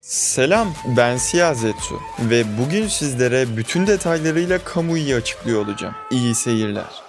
Selam, ben Siyah Zetsu ve bugün sizlere bütün detaylarıyla Kamui'yi açıklıyor olacağım. İyi seyirler.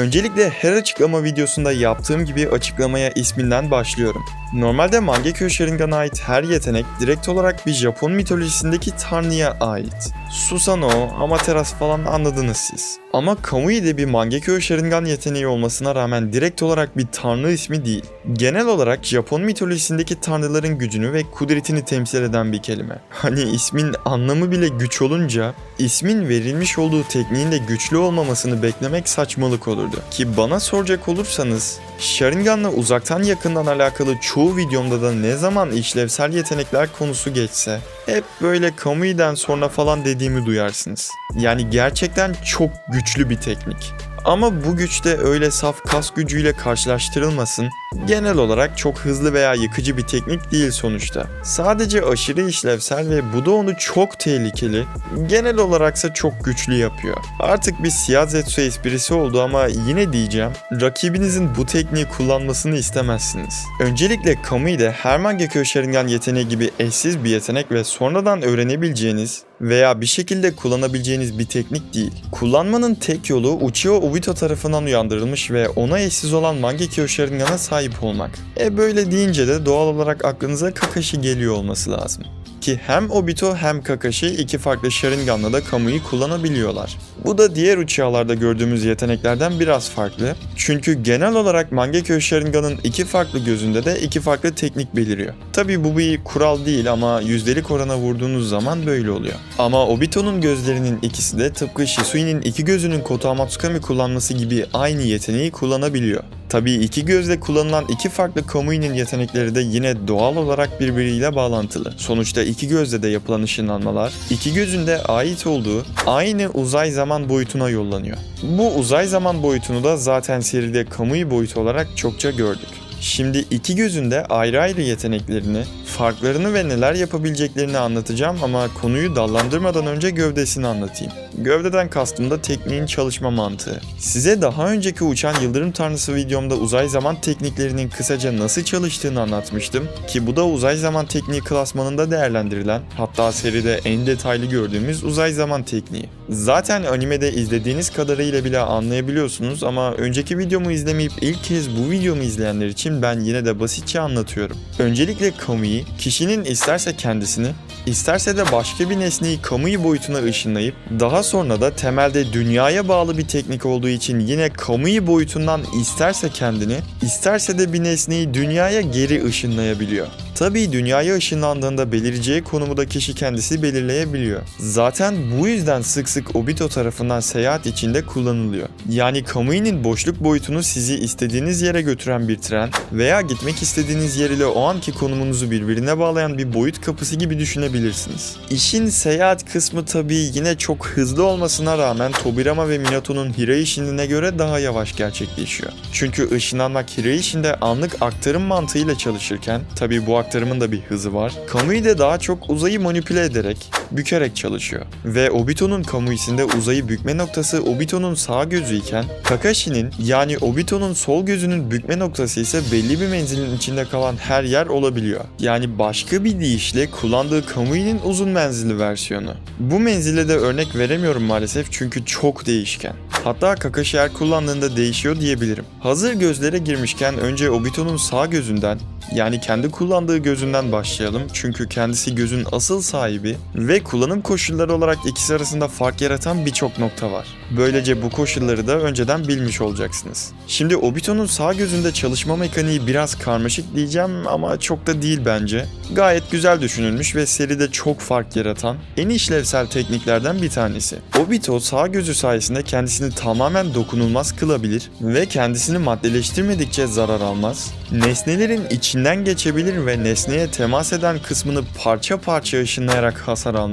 Öncelikle her açıklama videosunda yaptığım gibi açıklamaya isminden başlıyorum. Normalde Mangekyo Sharingan'a ait her yetenek direkt olarak bir Japon mitolojisindeki tanrıya ait. Susanoo, Amaterasu falan anladınız siz. Ama Kamui'de bir Mangekyo Sharingan yeteneği olmasına rağmen direkt olarak bir tanrı ismi değil. Genel olarak Japon mitolojisindeki tanrıların gücünü ve kudretini temsil eden bir kelime. Hani ismin anlamı bile güç olunca ismin verilmiş olduğu tekniğin de güçlü olmamasını beklemek saçmalık olurdu. Ki bana soracak olursanız Sharingan'la uzaktan yakından alakalı çoğu videomda da ne zaman işlevsel yetenekler konusu geçse hep böyle Kamui'den sonra falan dediğimi duyarsınız. Yani gerçekten çok güçlü bir teknik. Ama bu güçte öyle saf kas gücüyle karşılaştırılmasın, genel olarak çok hızlı veya yıkıcı bir teknik değil sonuçta. Sadece aşırı işlevsel ve bu da onu çok tehlikeli, genel olaraksa çok güçlü yapıyor. Artık bir siyah zetsu esprisi oldu ama yine diyeceğim, rakibinizin bu tekniği kullanmasını istemezsiniz. Öncelikle Kamui'de her Mangekyo Sharingan yeteneği gibi eşsiz bir yetenek ve sonradan öğrenebileceğiniz veya bir şekilde kullanabileceğiniz bir teknik değil. Kullanmanın tek yolu Uchiho Obito tarafından uyandırılmış ve ona eşsiz olan Mangekyo Sharingan'a sahip olmak. E böyle deyince de doğal olarak aklınıza Kakashi geliyor olması lazım. Ki hem Obito hem Kakashi iki farklı Sharingan'la da Kamui'yi kullanabiliyorlar. Bu da diğer Uchiha'larda gördüğümüz yeteneklerden biraz farklı. Çünkü genel olarak Mangekyo Sharingan'ın iki farklı gözünde de iki farklı teknik beliriyor. Tabi bu bir kural değil ama yüzdelik orana vurduğunuz zaman böyle oluyor. Ama Obito'nun gözlerinin ikisi de tıpkı Shisui'nin iki gözünün Koto Amatsukami kullanması gibi aynı yeteneği kullanabiliyor. Tabii iki gözle kullanılan iki farklı Kamui'nin yetenekleri de yine doğal olarak birbiriyle bağlantılı. Sonuçta iki gözle de yapılan ışınlanmalar, iki gözün de ait olduğu aynı uzay zaman boyutuna yollanıyor. Bu uzay zaman boyutunu da zaten seride Kamui boyutu olarak çokça gördük. Şimdi iki gözün de ayrı ayrı yeteneklerini, farklarını ve neler yapabileceklerini anlatacağım ama konuyu dallandırmadan önce gövdesini anlatayım. Gövdeden kastım da tekniğin çalışma mantığı. Size daha önceki uçan yıldırım tanrısı videomda uzay zaman tekniklerinin kısaca nasıl çalıştığını anlatmıştım ki bu da uzay zaman tekniği klasmanında değerlendirilen hatta seride en detaylı gördüğümüz uzay zaman tekniği. Zaten animede izlediğiniz kadarıyla bile anlayabiliyorsunuz ama önceki videomu izlemeyip ilk kez bu videomu izleyenler için ben yine de basitçe anlatıyorum. Öncelikle Kamui, kişinin isterse kendisini, isterse de başka bir nesneyi Kamui boyutuna ışınlayıp daha sonra da temelde dünyaya bağlı bir teknik olduğu için yine Kamui boyutundan isterse kendini, isterse de bir nesneyi dünyaya geri ışınlayabiliyor. Tabii dünyaya ışınlandığında belireceği konumu da kişi kendisi belirleyebiliyor. Zaten bu yüzden sık sık Obito tarafından seyahat içinde kullanılıyor. Yani Kamui'nin boşluk boyutunu sizi istediğiniz yere götüren bir tren veya gitmek istediğiniz yer ile o anki konumunuzu birbirine bağlayan bir boyut kapısı gibi düşünebilirsiniz. İşin seyahat kısmı tabii yine çok hızlı olmasına rağmen Tobirama ve Minato'nun Hiraishin'ine göre daha yavaş gerçekleşiyor. Çünkü ışınlanmak Hiraishin'de anlık aktarım mantığıyla çalışırken tabii bu aktarımın da bir hızı var. Kamui de daha çok uzayı manipüle ederek, bükerek çalışıyor. Ve Obito'nun Kamui'sinde uzayı bükme noktası Obito'nun sağ gözü iken Kakashi'nin yani Obito'nun sol gözünün bükme noktası ise belli bir menzilin içinde kalan her yer olabiliyor. Yani başka bir deyişle kullandığı Kamui'nin uzun menzilli versiyonu. Bu menzile de örnek veremiyorum maalesef çünkü çok değişken. Hatta Kakashi her kullandığında değişiyor diyebilirim. Hazır gözlere girmişken önce Obito'nun sağ gözünden yani kendi kullandığı gözünden başlayalım çünkü kendisi gözün asıl sahibi ve kullanım koşulları olarak ikisi arasında fark yaratan birçok nokta var. Böylece bu koşulları da önceden bilmiş olacaksınız. Şimdi Obito'nun sağ gözünde çalışma mekaniği biraz karmaşık diyeceğim ama çok da değil bence. Gayet güzel düşünülmüş ve seride çok fark yaratan en işlevsel tekniklerden bir tanesi. Obito sağ gözü sayesinde kendisini tamamen dokunulmaz kılabilir ve kendisini maddeleştirmedikçe zarar almaz. Nesnelerin içinden geçebilir ve nesneye temas eden kısmını parça parça ışınlayarak hasar almaz.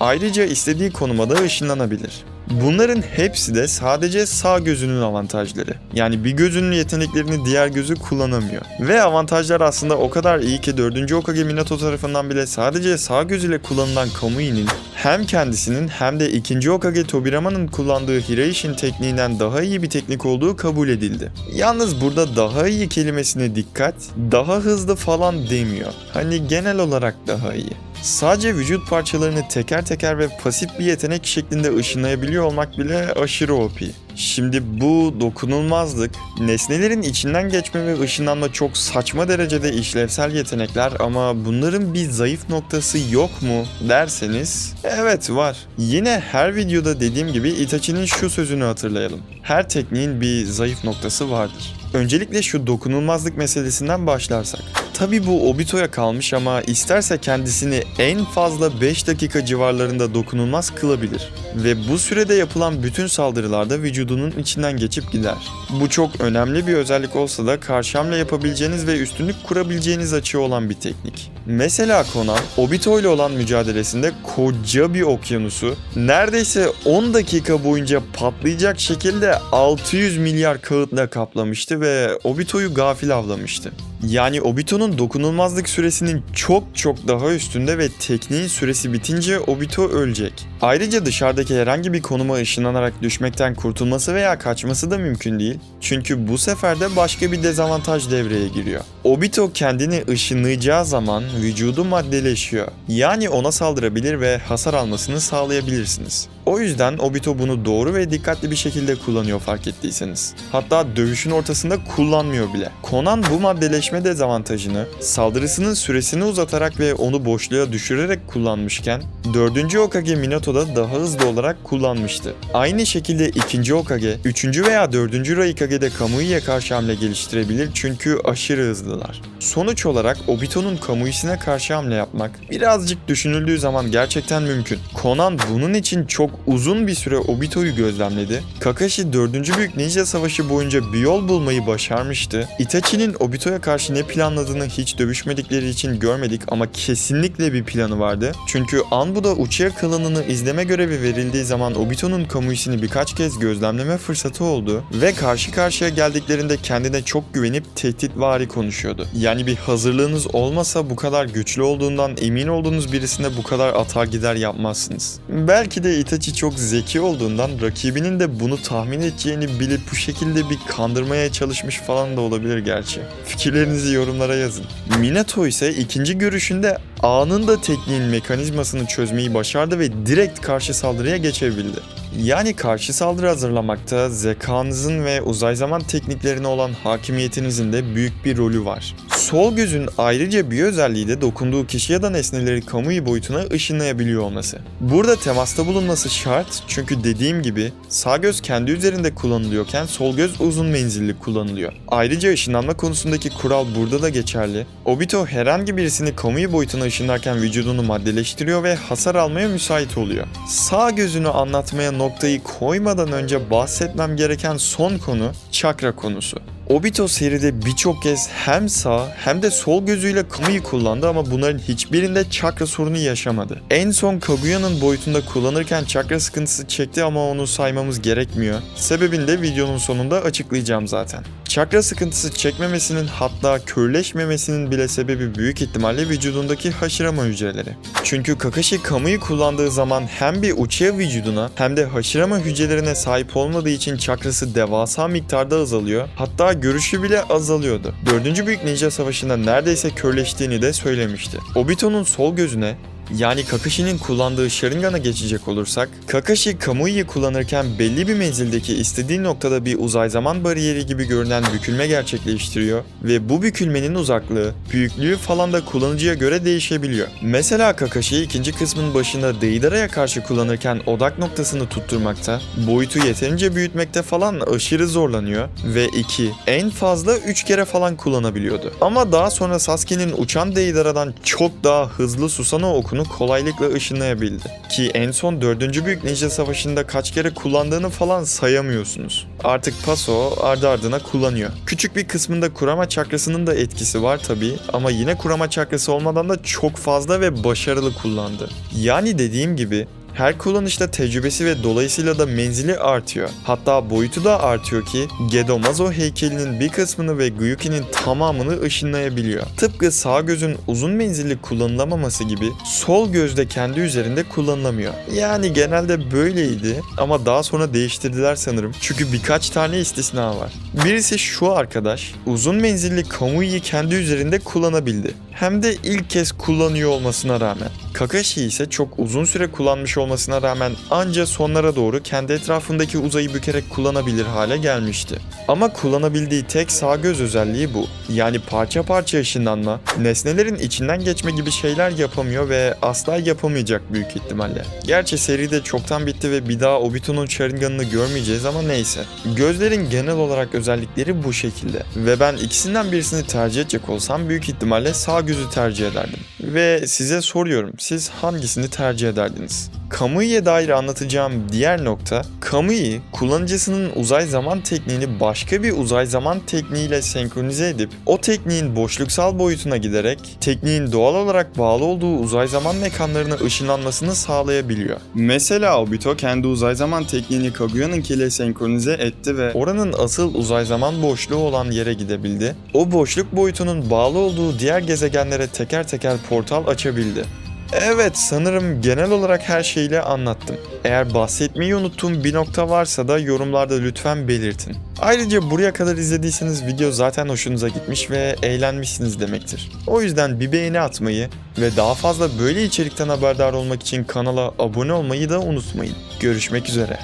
Ayrıca istediği konuma da ışınlanabilir. Bunların hepsi de sadece sağ gözünün avantajları. Yani bir gözünün yeteneklerini diğer gözü kullanamıyor. Ve avantajlar aslında o kadar iyi ki 4. Okage Minato tarafından bile sadece sağ gözüyle kullanılan Kamui'nin hem kendisinin hem de 2. Okage Tobirama'nın kullandığı Hiraishin tekniğinden daha iyi bir teknik olduğu kabul edildi. Yalnız burada daha iyi kelimesine dikkat, daha hızlı falan demiyor. Hani genel olarak daha iyi. Sadece vücut parçalarını teker teker ve pasif bir yetenek şeklinde ışınlayabiliyor olmak bile aşırı OP. Şimdi bu dokunulmazlık, nesnelerin içinden geçme ve ışınlanma çok saçma derecede işlevsel yetenekler ama bunların bir zayıf noktası yok mu derseniz evet var. Yine her videoda dediğim gibi Itachi'nin şu sözünü hatırlayalım. Her tekniğin bir zayıf noktası vardır. Öncelikle şu dokunulmazlık meselesinden başlarsak. Tabi bu Obito'ya kalmış ama isterse kendisini en fazla 5 dakika civarlarında dokunulmaz kılabilir. Ve bu sürede yapılan bütün saldırılarda vücudunun içinden geçip gider. Bu çok önemli bir özellik olsa da karşı hamle yapabileceğiniz ve üstünlük kurabileceğiniz açığı olan bir teknik. Mesela Conan, Obito ile olan mücadelesinde koca bir okyanusu neredeyse 10 dakika boyunca patlayacak şekilde 600 milyar kağıtla kaplamıştı ve Obito'yu gafil avlamıştı. Yani Obito'nun dokunulmazlık süresinin çok çok daha üstünde ve tekniğin süresi bitince Obito ölecek. Ayrıca dışarıdaki herhangi bir konuma ışınlanarak düşmekten kurtulması veya kaçması da mümkün değil. Çünkü bu sefer de başka bir dezavantaj devreye giriyor. Obito kendini ışınlayacağı zaman vücudu maddeleşiyor. Yani ona saldırabilir ve hasar almasını sağlayabilirsiniz. O yüzden Obito bunu doğru ve dikkatli bir şekilde kullanıyor fark ettiyseniz. Hatta dövüşün ortasında kullanmıyor bile. Conan bu maddeleşme dezavantajını saldırısının süresini uzatarak ve onu boşluğa düşürerek kullanmışken 4. Okage Minato da daha hızlı olarak kullanmıştı. Aynı şekilde 2. Okage, 3. veya 4. Raikage'de Kamui'ye karşı hamle geliştirebilir çünkü aşırı hızlılar. Sonuç olarak Obito'nun Kamui'sine karşı hamle yapmak birazcık düşünüldüğü zaman gerçekten mümkün. Conan bunun için çok uzun bir süre Obito'yu gözlemledi. Kakashi 4. Büyük Ninja Savaşı boyunca bir yol bulmayı başarmıştı. Itachi'nin Obito'ya karşı ne planladığını hiç dövüşmedikleri için görmedik ama kesinlikle bir planı vardı. Çünkü Anbu'da Uchiha klanını izleme görevi verildiği zaman Obito'nun Kamui'sini birkaç kez gözlemleme fırsatı oldu ve karşı karşıya geldiklerinde kendine çok güvenip tehditvari konuşuyordu. Yani bir hazırlığınız olmasa bu kadar güçlü olduğundan emin olduğunuz birisine bu kadar atar gider yapmazsınız. Belki de Itachi çok zeki olduğundan rakibinin de bunu tahmin edeceğini bilip bu şekilde bir kandırmaya çalışmış falan da olabilir gerçi. Fikirlerinizi yorumlara yazın. Minato ise ikinci görüşünde anında tekniğin mekanizmasını çözmeyi başardı ve direkt karşı saldırıya geçebildi. Yani karşı saldırı hazırlamakta zekanızın ve uzay zaman tekniklerine olan hakimiyetinizin de büyük bir rolü var. Sol gözün ayrıca bir özelliği de dokunduğu kişi ya da nesneleri kamuoyu boyutuna ışınlayabiliyor olması. Burada temasta bulunması şart çünkü dediğim gibi sağ göz kendi üzerinde kullanılıyorken sol göz uzun menzilli kullanılıyor. Ayrıca ışınlanma konusundaki kural burada da geçerli. Obito herhangi birisini kamuoyu boyutuna ışınlarken vücudunu maddeleştiriyor ve hasar almaya müsait oluyor. Sağ gözünü anlatmaya noktayı koymadan önce bahsetmem gereken son konu çakra konusu. Obito seride birçok kez hem sağ hem de sol gözüyle Kamu'yu kullandı ama bunların hiçbirinde çakra sorunu yaşamadı. En son Kaguya'nın boyutunda kullanırken çakra sıkıntısı çekti ama onu saymamız gerekmiyor. Sebebini de videonun sonunda açıklayacağım zaten. Çakra sıkıntısı çekmemesinin hatta körleşmemesinin bile sebebi büyük ihtimalle vücudundaki Hashirama hücreleri. Çünkü Kakashi Kamu'yu kullandığı zaman hem bir Uchiha vücuduna hem de Hashirama hücrelerine sahip olmadığı için çakrası devasa miktarda azalıyor. Hatta görüşü bile azalıyordu. 4. Büyük Ninja Savaşı'nda neredeyse körleştiğini de söylemişti. Obito'nun sol gözüne yani Kakashi'nin kullandığı Sharingan'a geçecek olursak, Kakashi Kamui'yi kullanırken belli bir menzildeki istediği noktada bir uzay zaman bariyeri gibi görünen bükülme gerçekleştiriyor ve bu bükülmenin uzaklığı, büyüklüğü falan da kullanıcıya göre değişebiliyor. Mesela Kakashi ikinci kısmın başında Deidara'ya karşı kullanırken odak noktasını tutturmakta, boyutu yeterince büyütmekte falan aşırı zorlanıyor ve 2, en fazla 3 kere falan kullanabiliyordu. Ama daha sonra Sasuke'nin uçan Deidara'dan çok daha hızlı Susanoo okunu kolaylıkla ışınlayabildi. Ki en son 4. Büyük Ninja Savaşı'nda kaç kere kullandığını falan sayamıyorsunuz. Artık Paso ardı ardına kullanıyor. Küçük bir kısmında Kurama çakrasının da etkisi var tabi ama yine Kurama çakrası olmadan da çok fazla ve başarılı kullandı. Yani dediğim gibi Her kullanışta tecrübesi ve dolayısıyla da menzili artıyor. Hatta boyutu da artıyor ki Gedomazo heykelinin bir kısmını ve Gyuki'nin tamamını ışınlayabiliyor. Tıpkı sağ gözün uzun menzilli kullanılamaması gibi sol gözde kendi üzerinde kullanılamıyor. Yani genelde böyleydi ama daha sonra değiştirdiler sanırım. Çünkü birkaç tane istisna var. Birisi şu arkadaş uzun menzilli Kamui'yi kendi üzerinde kullanabildi. Hem de ilk kez kullanıyor olmasına rağmen. Kakashi ise çok uzun süre kullanmış olmasına rağmen anca sonlara doğru kendi etrafındaki uzayı bükerek kullanabilir hale gelmişti. Ama kullanabildiği tek sağ göz özelliği bu. Yani parça parça ışınlanma, nesnelerin içinden geçme gibi şeyler yapamıyor ve asla yapamayacak büyük ihtimalle. Gerçi seride çoktan bitti ve bir daha Obito'nun Sharingan'ını görmeyeceğiz ama neyse. Gözlerin genel olarak özellikleri bu şekilde. Ve ben ikisinden birisini tercih edecek olsam büyük ihtimalle sağ gözü tercih ederdim. Ve size soruyorum siz hangisini tercih ederdiniz? Kamui'ye dair anlatacağım diğer nokta, Kamui kullanıcısının uzay zaman tekniğini başka bir uzay zaman tekniğiyle senkronize edip o tekniğin boşluksal boyutuna giderek tekniğin doğal olarak bağlı olduğu uzay zaman mekanlarına ışınlanmasını sağlayabiliyor. Mesela Obito kendi uzay zaman tekniğini Kaguya'nınkiyle senkronize etti ve oranın asıl uzay zaman boşluğu olan yere gidebildi. O boşluk boyutunun bağlı olduğu diğer gezegenlere teker teker portal açabildi. Evet sanırım genel olarak her şeyle anlattım. Eğer bahsetmeyi unuttuğum bir nokta varsa da yorumlarda lütfen belirtin. Ayrıca buraya kadar izlediyseniz video zaten hoşunuza gitmiş ve eğlenmişsiniz demektir. O yüzden bir beğeni atmayı ve daha fazla böyle içerikten haberdar olmak için kanala abone olmayı da unutmayın. Görüşmek üzere.